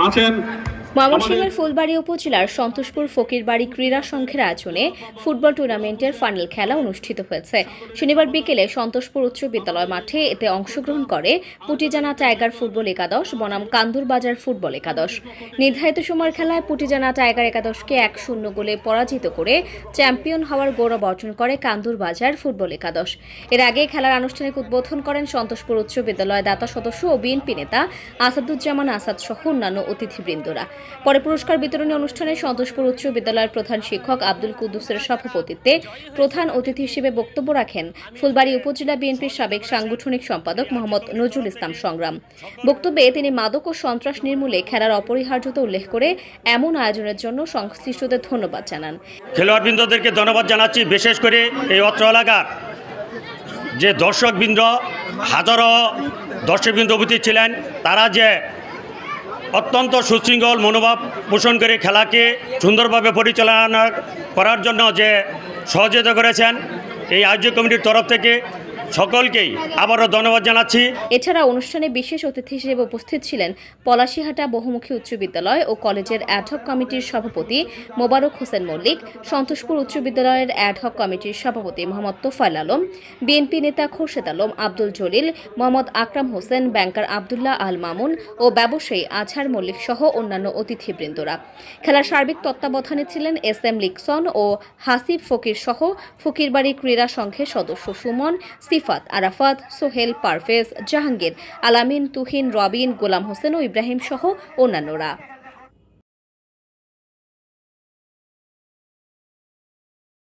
আছেন ময়মনসিংহের ফুলবাড়ি উপজেলার সন্তোষপুর ফকিরবাড়ি ক্রীড়া সংঘের আয়োজনে ফুটবল টুর্নামেন্টের ফাইনাল খেলা অনুষ্ঠিত হয়েছে। শনিবার বিকেলে সন্তোষপুর উচ্চ বিদ্যালয় মাঠে এতে অংশগ্রহণ করে পুটিজানা টাইগার ফুটবল একাদশ, বনাম কান্দুরবাজার ফুটবল একাদশ। নির্ধারিত সময়ের খেলায় পুটিজানা টাইগার একাদশকে এক শূন্য গোলে পরাজিত করে চ্যাম্পিয়ন হওয়ার গৌরব অর্জন করে কান্দুরবাজার ফুটবল একাদশ। এর আগে খেলার আনুষ্ঠানিক উদ্বোধন করেন সন্তোষপুর উচ্চ বিদ্যালয়ের দাতা সদস্য ও বিএনপি নেতা আসাদুজ্জামান আসাদ সহ অন্যান্য অতিথিবৃন্দরা। পরে পুরস্কার বিতরণী অনুষ্ঠানে সন্তোষপুর উচ্চ বিদ্যালয়ের প্রধান শিক্ষক আব্দুল কুদ্দুসের সভাপতিত্বে প্রধান অতিথি হিসেবে বক্তব্য রাখেন ফুলবাড়ি উপজেলা বিএনপির সাবেক সাংগঠনিক সম্পাদক মোহাম্মদ নজরুল ইসলাম সংগ্রাম। বক্তব্যে তিনি মাদক ও সন্ত্রাস নির্মূলে খেলার অপরিহার্যতা উল্লেখ করে এমন আয়োজনের জন্য সংশ্লিষ্টদের ধন্যবাদ জানান। খেলোয়াড়বৃন্দদেরকে ধন্যবাদ জানাচ্ছি, বিশেষ করে এই অত্র এলাকার যে দর্শকবৃন্দ, হাজারো দর্শকবৃন্দ উপস্থিত ছিলেন, তারা যে অত্যন্ত সুশৃঙ্খল মনোভাব পোষণ করে খেলাকে সুন্দরভাবে পরিচালনা করার জন্য যে সহযোগিতা করেছেন এই আয়োজক কমিটির তরফ থেকে সকলকেই আবারও ধন্যবাদ জানাচ্ছি। এছাড়া অনুষ্ঠানে বিশেষ অতিথি হিসেবে উপস্থিত ছিলেন পলাশিহাটা বহুমুখী উচ্চ বিদ্যালয় ও কলেজের অ্যাডহক কমিটির সভাপতি মোবারক হোসেন মল্লিক, সন্তোষপুর উচ্চ বিদ্যালয়ের অ্যাডহক কমিটির সভাপতি মোহাম্মদ তোফাইল আলম, বিএনপি নেতা খোরশেদ আলম, আব্দুল জলিল, মোহাম্মদ আকরাম হোসেন, ব্যাংকার আবদুল্লাহ আল মামুন ও ব্যবসায়ী আজহার মল্লিক সহ অন্যান্য অতিথিবৃন্দরা। খেলার সার্বিক তত্ত্বাবধানে ছিলেন এস এম লিকসন ও হাসিব ফকির সহ ফকিরবাড়ি ক্রীড়া সংঘের সদস্য সুমন সিফাত আরাফাত সোহেল পারফেজ জাহাঙ্গীর আলামিন তুহিন রবিন গোলাম হোসেন ও ইব্রাহিম সহ অন্যান্যরা।